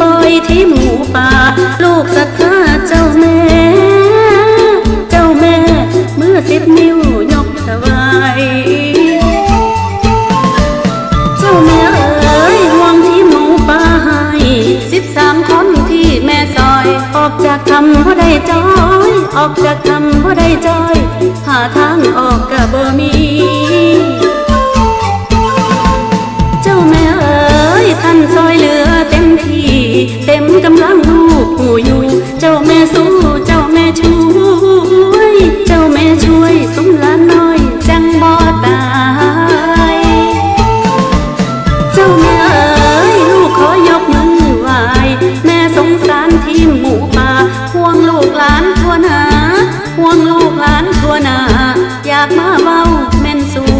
ปล่อยที่หมูป่า ลูกศรัทธาเจ้าแม่ เจ้าแม่ เมื่อสิบนิ้วยกถวาย เจ้าแม่เอ๋ยห่วงที่หมูป่าให้สิบสามคนที่แม่ซอย ออกจากคำว่าได้จอย ออกจากคำว่าได้จอยหาทางออกกะบ่มี เต็มกำลังลูกผู้อยู่ เจ้าแม่สู้เจ้าแม่ช่วย เจ้าแม่ช่วยสุมลานน้อยจังบ่ตาย เจ้าแม่เอ๋ยลูกขอยกมือไหวแม่สงสารทีมหมูป่าห่วงลูกหลานทั่วหนาห่วงลูกหลานทั่วหนาอยากมาเว้าแม่นสู่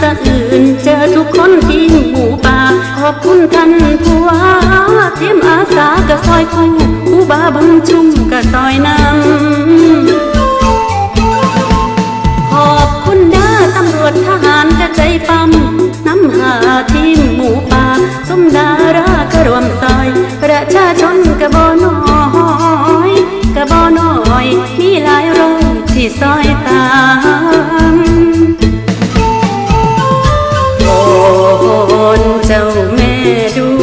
สะอื่น เจอทุกคนที่หมู่ป่า ขอบคุณท่านผู้ว่าทีมอาสากะซอยคู่ผู้บาบังชุมกะซอยนำ ดู